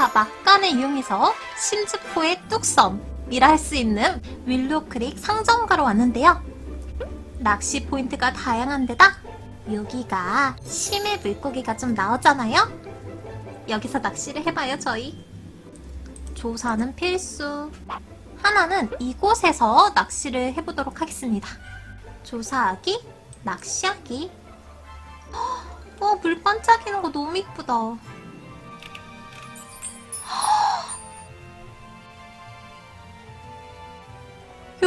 자, 막간을 이용해서 신즈포의 뚝섬이라 할 수 있는 윌로크릭 상점가로 왔는데요. 낚시 포인트가 다양한 데다 여기가 심해 물고기가 좀 나오잖아요? 여기서 낚시를 해봐요, 저희. 조사는 필수. 하나는 이곳에서 낚시를 해보도록 하겠습니다. 조사하기, 낚시하기. 어, 물 반짝이는 거 너무 이쁘다.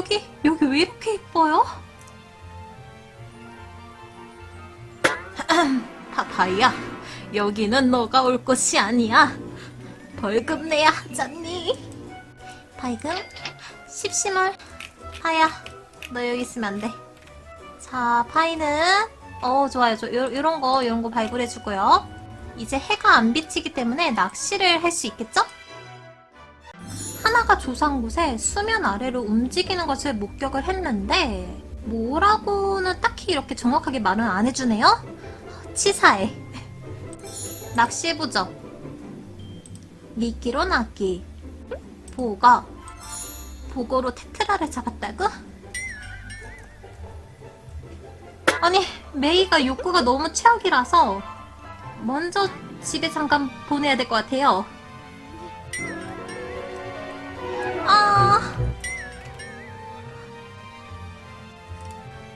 여기, 여기 왜 이렇게 이뻐요? 파파이야, 여기는 너가 올 곳이 아니야. 벌금 내야 하잖니. 벌금? 십시물. 파야, 너 여기 있으면 안 돼. 자, 파이는, 어, 좋아요. 저, 요, 요런 거, 요런 거 발굴해 주고요. 이제 해가 안 비치기 때문에 낚시를 할 수 있겠죠? 하나가 조사한 곳에 수면 아래로 움직이는 것을 목격을 했는데, 뭐라고는 딱히 이렇게 정확하게 말은 안 해주네요? 치사해. 낚시해보죠. 미끼로 낚기. 보가 보고로 테트라를 잡았다고? 아니, 메이가 욕구가 너무 최악이라서 먼저 집에 잠깐 보내야 될 것 같아요.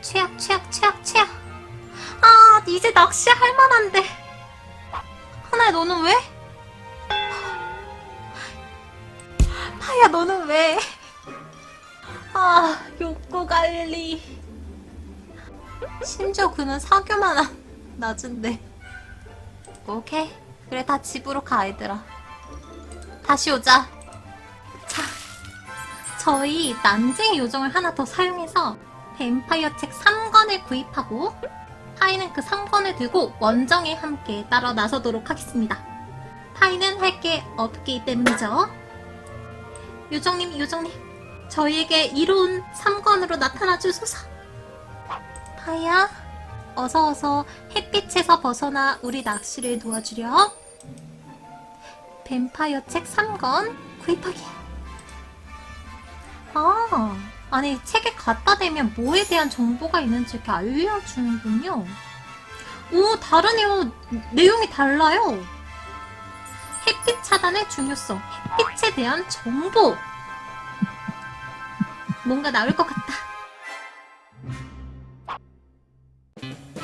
최악, 최악, 최악, 최악. 아, 이제 낚시할 만한데. 하나야, 너는 왜? 파야, 너는 왜? 아, 욕구 관리. 심지어 그는 사교만 한 낮은데. 오케이. 그래, 다 집으로 가, 얘들아. 다시 오자. 자, 저희 난쟁이 요정을 하나 더 사용해서 뱀파이어 책 3권을 구입하고 파이는 그 3권을 들고 원정에 함께 따라 나서도록 하겠습니다. 파이는 할 게 없기 때문이죠. 요정님, 요정님, 저희에게 이로운 3권으로 나타나 주소서. 파이야, 어서 어서 햇빛에서 벗어나 우리 낚시를 도와주렴. 뱀파이어 책 3권 구입하기. 아, 아니 책에 갖다 대면 뭐에 대한 정보가 있는지 이렇게 알려주는군요. 오, 다르네요. 내용이 달라요. 햇빛 차단의 중요성, 햇빛에 대한 정보. 뭔가 나올 것 같다.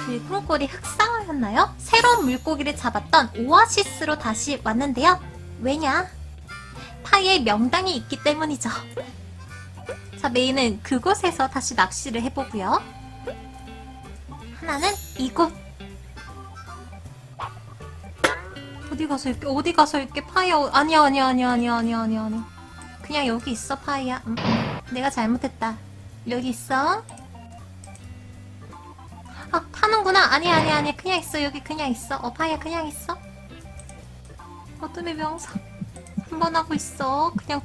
일품골이 흑상어였나요? 새로운 물고기를 잡았던 오아시스로 다시 왔는데요. 왜냐? 파이의 명당이 있기 때문이죠. 자, 메이는 그곳에서 다시 낚시를 해보고요. 하나는 이곳. 어디 가서 이렇게, 어디 가서 이렇게 파이야. 아니야, 아니야, 아니야, 아니야, 아니야, 아니야, 아니야. 그냥 여기 있어, 파이야. 음, 음. 내가 잘못했다. 여기 있어. 아, 타는구나. 아니야, 아니야, 아니야. 그냥 있어. 여기 그냥 있어. 어, 파이야, 그냥 있어. 어둠의 명사. 한번 하고 있어. 그냥,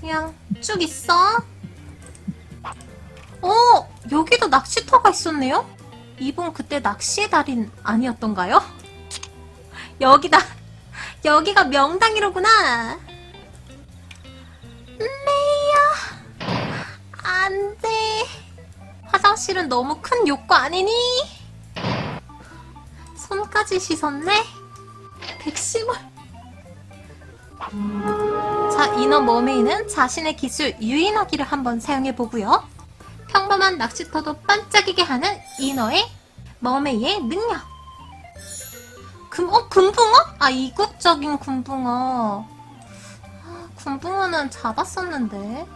그냥 쭉 있어. 어, 여기도 낚시터가 있었네요? 이분 그때 낚시의 달인 아니었던가요? 여기다. 여기가 명당이로구나. 메이야. 안 돼. 화장실은 너무 큰 욕구 아니니? 손까지 씻었네? 백심을. 자, 인어 머메이는 자신의 기술 유인하기를 한번 사용해 보고요. 평범한 낚시터도 반짝이게 하는 인어의 머메이의 능력. 금, 어, 금붕어? 아, 이국적인 금붕어. 아, 금붕어는 잡았었는데.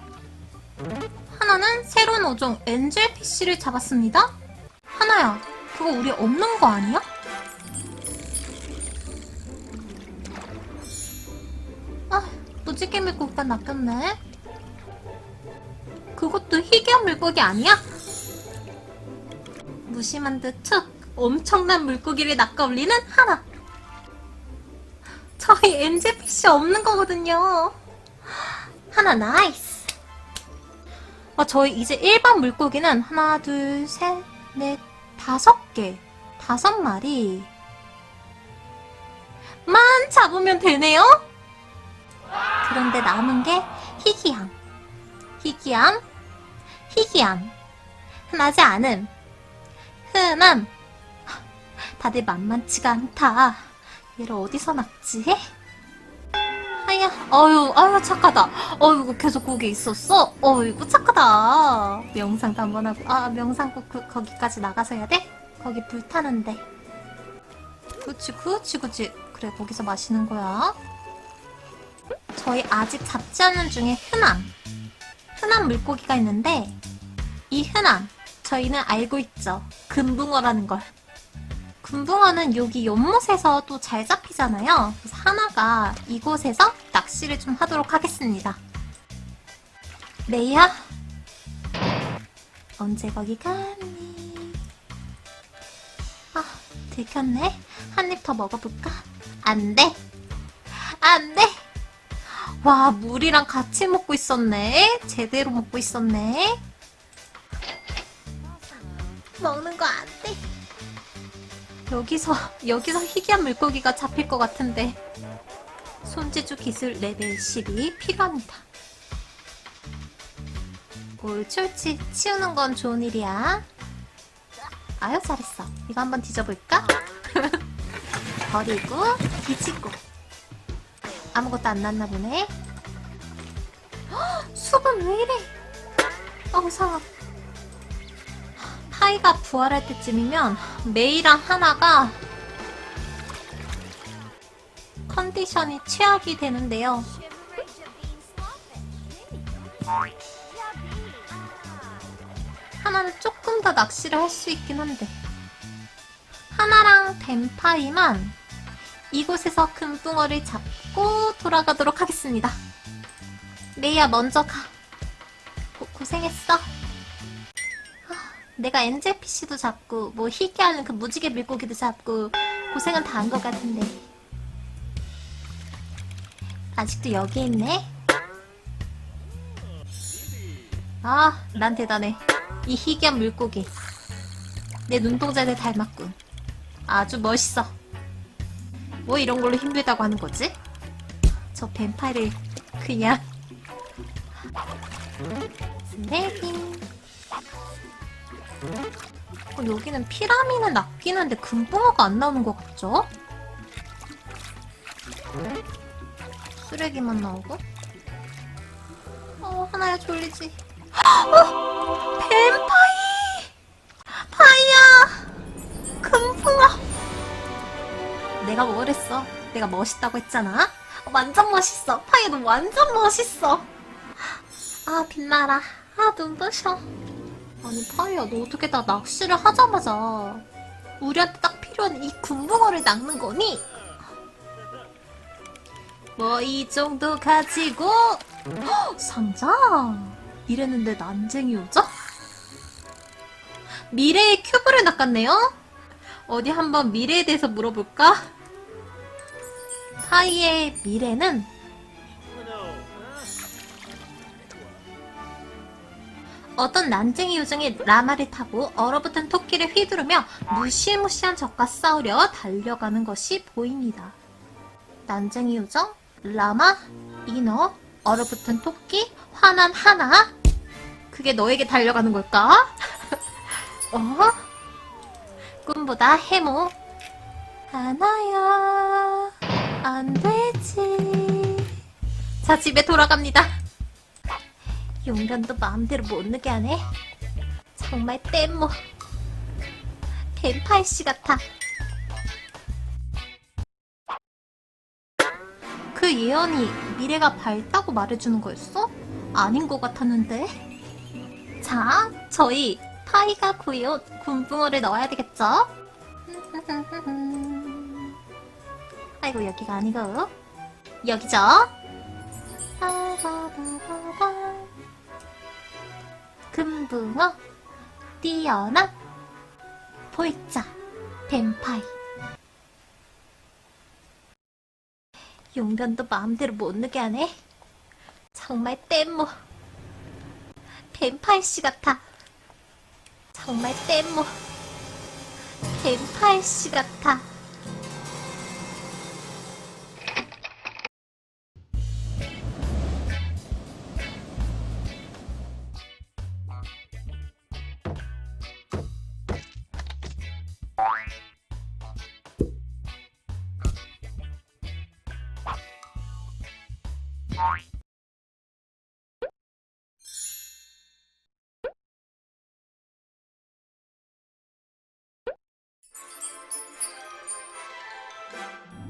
하나는 새로운 어종 엔젤피쉬를 잡았습니다. 하나야, 그거 우리 없는 거 아니야? 무지개 물고기가 낚였네. 그것도 희귀한 물고기 아니야? 무심한 듯툭 엄청난 물고기를 낚아 올리는 하나. 저희 엔젤피쉬 없는 거거든요. 하나 나이스. 아, 저희 이제 일반 물고기는 하나, 둘, 셋, 넷, 다섯 개. 다섯 마리. 만 잡으면 되네요? 그런데 남은 게 희귀함. 희귀함, 희귀함. 흔하지 않음. 흔함. 다들 만만치가 않다. 얘를 어디서 낚지? 아야, 어유, 아유, 착하다. 어이구, 계속 거기 있었어? 어이구, 착하다. 명상도 한번 하고. 아, 명상 꼭 그, 거기까지 나가서 해야 돼? 거기 불 타는데. 그치, 그치, 그치. 그래, 거기서 마시는 거야. 저희 아직 잡지 않은 중에 흔함. 흔한 물고기가 있는데, 이 흔함. 저희는 알고 있죠. 금붕어라는 걸. 금붕어는 여기 연못에서 또 잘 잡히잖아요. 그래서 하나가 이곳에서 낚시를 좀 하도록 하겠습니다. 메이야? 언제 거기 가니? 아, 들켰네. 한 입 더 먹어볼까? 안 돼. 안 돼. 와, 물이랑 같이 먹고 있었네. 제대로 먹고 있었네. 먹는 거 안 돼. 여기서, 여기서 희귀한 물고기가 잡힐 것 같은데. 손재주 기술 레벨 10이 필요합니다. 옳지. 치우는 건 좋은 일이야. 아유, 잘했어. 이거 한번 뒤져볼까? 버리고, 뒤집고. 아무것도 안 났나 보네. 헉, 수분 왜 이래? 어우, 상아. 파이가 부활할 때쯤이면 메이랑 하나가 컨디션이 최악이 되는데요. 하나는 조금 더 낚시를 할 수 있긴 한데 하나랑 뱀파이만 이곳에서 금붕어를 잡고 돌아가도록 하겠습니다. 메이야 먼저 가. 고, 고생했어. 아, 내가 엔젤피쉬도 잡고 뭐 희귀한 그 무지개 물고기도 잡고 고생은 다 한 것 같은데 아직도 여기 있네. 아, 난 대단해. 이 희귀한 물고기. 내 눈동자를 닮았군. 아주 멋있어. 뭐 이런 걸로 힘들다고 하는 거지? 저 뱀파이를 그냥 스네깅 어, 여기는 피라미는 낚이는데 금붕어가 안 나오는 것 같죠? 쓰레기만 나오고 어 하나야 졸리지 어! 뱀파이! 파이야! 금붕어! 내가 뭘 했어? 내가 멋있다고 했잖아? 어, 완전 멋있어. 파이 너 완전 멋있어. 아 빛나라. 아 눈부셔. 아니 파이야 너 어떻게 다 낚시를 하자마자 우리한테 딱 필요한 이 금붕어를 낚는 거니? 뭐 이 정도 가지고 헉, 상자 이랬는데 난쟁이 오죠? 미래의 큐브를 낚았네요? 어디 한번 미래에 대해서 물어볼까? 파이의 미래는 어떤 난쟁이 요정이 라마를 타고 얼어붙은 토끼를 휘두르며 무시무시한 적과 싸우려 달려가는 것이 보입니다. 난쟁이 요정, 라마, 인어, 얼어붙은 토끼, 화난 하나. 그게 너에게 달려가는 걸까? 어? 꿈보다 해모. 하나야, 안 되지. 자, 집에 돌아갑니다. 용변도 마음대로 못 느게 하네. 정말 땜모. 뱀파이씨 같아. 그 예언이 미래가 밝다고 말해주는 거였어? 아닌 것 같았는데. 자, 저희 파이가 구요 군붕어를 넣어야 되겠죠? 아이고 여기가 아니고. 여기죠? 금붕어 뛰어나. 볼자 뱀파이. 용변도 마음대로 못 느게 하네. 정말 땜모. 뱀파이씨 같아. 정말 땜모. 뱀파이씨 같아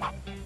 Bye.